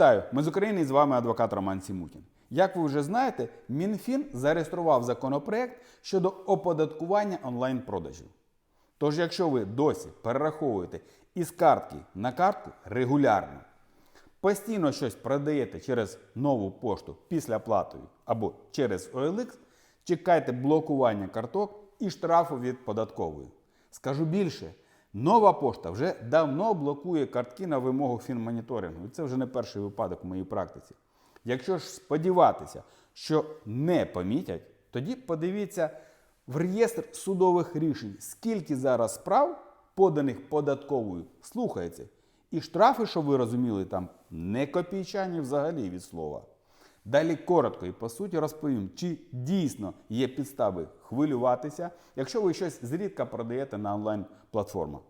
Вітаю! Ми з України і з вами адвокат Роман Сімутін. Як ви вже знаєте, Мінфін зареєстрував законопроект щодо оподаткування онлайн-продажів. Тож, якщо ви досі перераховуєте із картки на картку регулярно, постійно щось продаєте через нову пошту після платою або через OLX, чекайте блокування карток і штрафу від податкової. Скажу більше, нова пошта вже давно блокує картки на вимогу фінмоніторингу. І це вже не перший випадок в моїй практиці. Якщо ж сподіватися, що не помітять, тоді подивіться в реєстр судових рішень, скільки зараз справ, поданих податковою, слухається. І штрафи, щоб ви розуміли, там не копійчані взагалі від слова. Далі коротко і по суті розповім, чи дійсно є підстави хвилюватися, якщо ви щось зрідка продаєте на онлайн-платформах.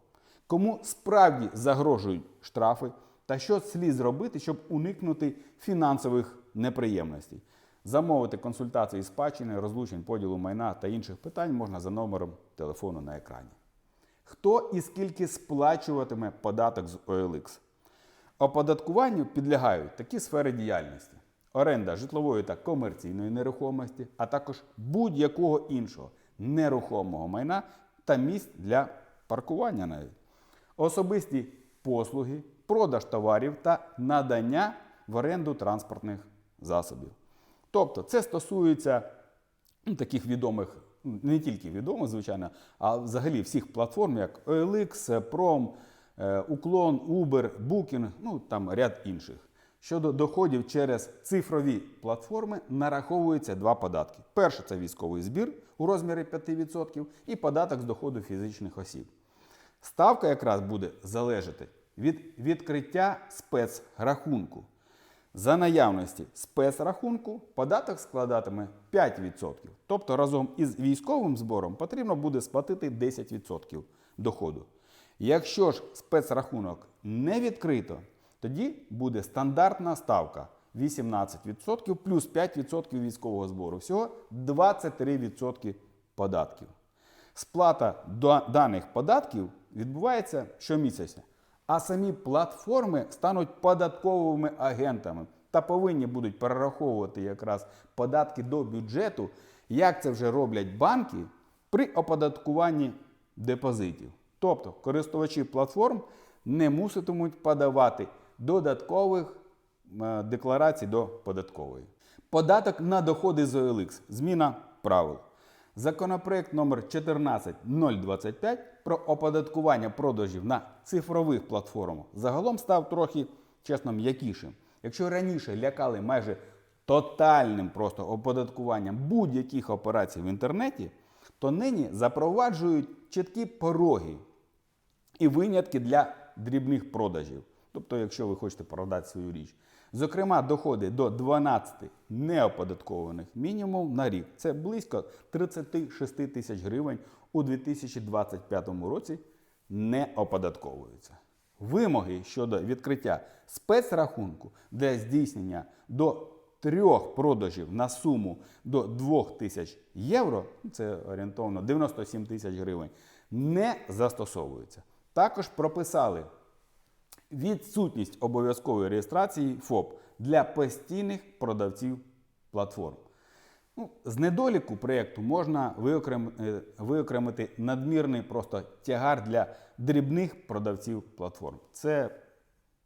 Кому справді загрожують штрафи та що слід зробити, щоб уникнути фінансових неприємностей. Замовити консультації спадщини, розлучень, поділу майна та інших питань можна за номером телефону на екрані. Хто і скільки сплачуватиме податок з OLX? Оподаткуванню підлягають такі сфери діяльності: оренда житлової та комерційної нерухомості, а також будь-якого іншого нерухомого майна та місць для паркування навіть, особисті послуги, продаж товарів та надання в оренду транспортних засобів. Тобто це стосується ну, таких відомих, не тільки відомих, звичайно, а взагалі всіх платформ, як OLX, Prom, е, Уклон, Uber, Booking, ну там ряд інших. Щодо доходів через цифрові платформи нараховуються два податки. Перше це військовий збір у розмірі 5% і податок з доходу фізичних осіб. Ставка якраз буде залежати від відкриття спецрахунку. За наявності спецрахунку податок складатиме 5%. Тобто разом із військовим збором потрібно буде сплатити 10% доходу. Якщо ж спецрахунок не відкрито, тоді буде стандартна ставка 18% плюс 5% військового збору. Всього 23% податків. Сплата даних податків відбувається щомісяця, а самі платформи стануть податковими агентами та повинні будуть перераховувати якраз податки до бюджету, як це вже роблять банки при оподаткуванні депозитів. Тобто користувачі платформ не муситимуть подавати додаткових е, декларацій до податкової. Податок на доходи з OLX. Зміна правил. Законопроект номер 14025 про оподаткування продажів на цифрових платформах загалом став трохи, чесно, м'якішим. Якщо раніше лякали майже тотальним просто оподаткуванням будь-яких операцій в інтернеті, то нині запроваджують чіткі пороги і винятки для дрібних продажів. Тобто, якщо ви хочете продати свою річ. Зокрема, доходи до 12 неоподаткованих мінімум на рік. Це близько 36 тисяч гривень у 2025 році не оподатковуються. Вимоги щодо відкриття спецрахунку для здійснення до трьох продажів на суму до 2 тисяч євро, це орієнтовно 97 тисяч гривень, не застосовуються. Також прописали відсутність обов'язкової реєстрації ФОП для постійних продавців платформ. Ну, з недоліку проєкту можна е, виокремити надмірний просто тягар для дрібних продавців платформ. Це,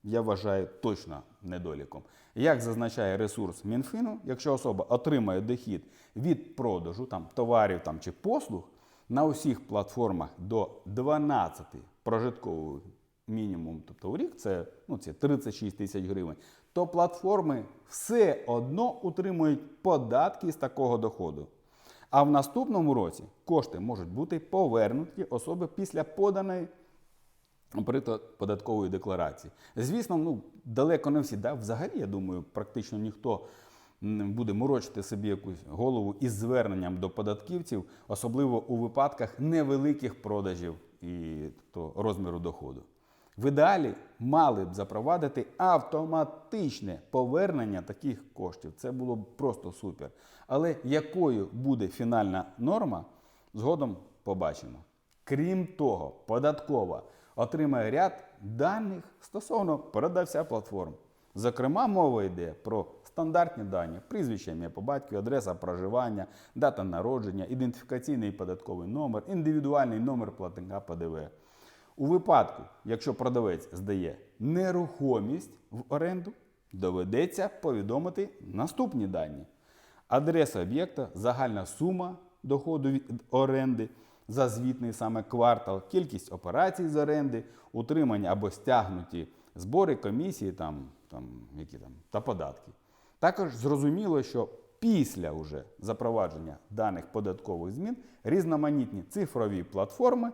я вважаю, точно недоліком. Як зазначає ресурс Мінфіну, якщо особа отримає дохід від продажу там, товарів там, чи послуг на усіх платформах до 12 прожиткових мінімум, тобто у рік це, ну, це 36 тисяч гривень, то платформи все одно утримують податки з такого доходу. А в наступному році кошти можуть бути повернуті особи після поданої наприклад, податкової декларації. Звісно, ну далеко не всі. Да? Взагалі, я думаю, практично ніхто м, буде морочити собі якусь голову із зверненням до податківців, особливо у випадках невеликих продажів і то, розміру доходу. В ідеалі мали б запровадити автоматичне повернення таких коштів. Це було б просто супер. Але якою буде фінальна норма, згодом побачимо. Крім того, податкова отримає ряд даних стосовно продавця платформ. Зокрема, мова йде про стандартні дані, прізвище, ім'я по батькові, адреса проживання, дата народження, ідентифікаційний податковий номер, індивідуальний номер платника ПДВ. У випадку, якщо продавець здає нерухомість в оренду, доведеться повідомити наступні дані: адреса об'єкта, загальна сума доходу від оренди за звітний саме квартал, кількість операцій з оренди, утримання або стягнуті збори, комісії там, там, які там, та податки. Також зрозуміло, що після уже запровадження даних податкових змін різноманітні цифрові платформи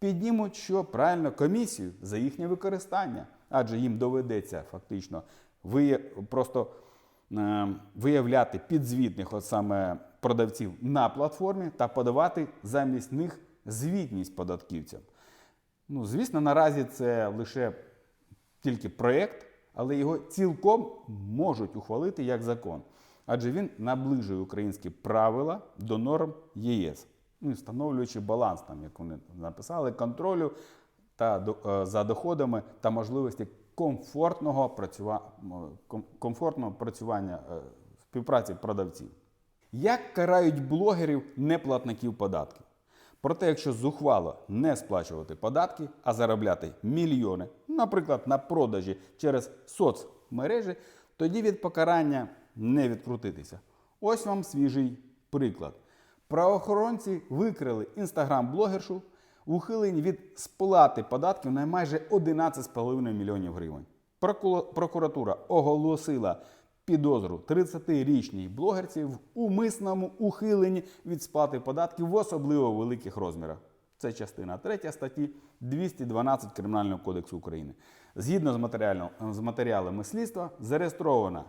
піднімуть що правильно комісію за їхнє використання, адже їм доведеться фактично просто е, виявляти підзвітних от саме продавців на платформі та подавати замість них звітність податківцям. Ну, звісно, наразі це лише тільки проєкт, але його цілком можуть ухвалити як закон, адже він наближує українські правила до норм ЄС, ну, встановлюючи баланс, там, як вони написали, контролю та е, за доходами та можливості комфортного, працюва... комфортного працювання е, співпраці продавців. Як карають блогерів неплатників податків? Проте, якщо зухвало не сплачувати податки, а заробляти мільйони, наприклад, на продажі через соцмережі, тоді від покарання не відкрутитися. Ось вам свіжий приклад. Правоохоронці викрили інстаграм-блогершу в від сплати податків на майже 11,5 мільйонів гривень. Прокуратура оголосила підозру 30-річній блогерці в умисному ухиленні від сплати податків в особливо великих розмірах. Це частина 3 статті 212 Кримінального кодексу України. Згідно з, з матеріалами слідства, зареєстрована,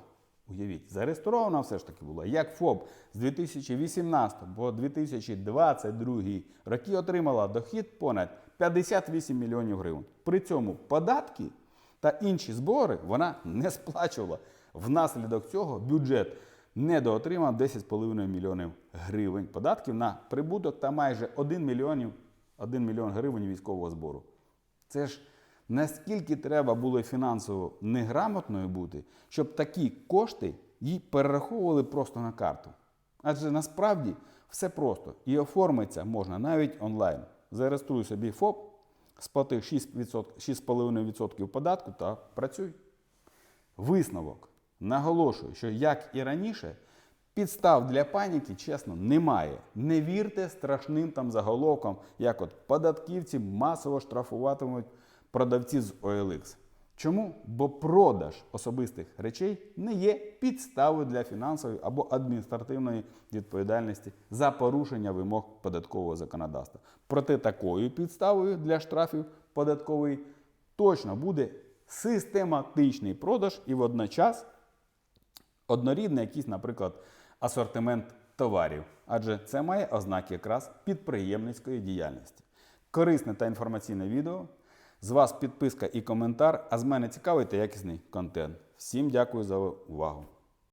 уявіть, зареєстрована все ж таки була як ФОП з 2018 по 2022 роки отримала дохід понад 58 мільйонів гривень. При цьому податки та інші збори вона не сплачувала. Внаслідок цього бюджет недоотримав 10,5 мільйонів гривень податків на прибуток та майже 1 мільйон, 1 мільйон гривень військового збору. Це ж наскільки треба було фінансово неграмотною бути, щоб такі кошти їй перераховували просто на карту. Адже насправді все просто і оформиться можна навіть онлайн. Зареєструй собі ФОП, сплати 6%, 6,5% податку та працюй. Висновок. Наголошую, що як і раніше, підстав для паніки, чесно, немає. Не вірте страшним там заголовкам, як от податківці масово штрафуватимуть продавців з OLX. Чому? Бо продаж особистих речей не є підставою для фінансової або адміністративної відповідальності за порушення вимог податкового законодавства. Проте такою підставою для штрафів податкової точно буде систематичний продаж і водночас однорідний якийсь, наприклад, асортимент товарів, адже це має ознаки якраз підприємницької діяльності. Корисне та інформаційне відео. З вас підписка і коментар, а з мене цікавий та якісний контент. Всім дякую за увагу.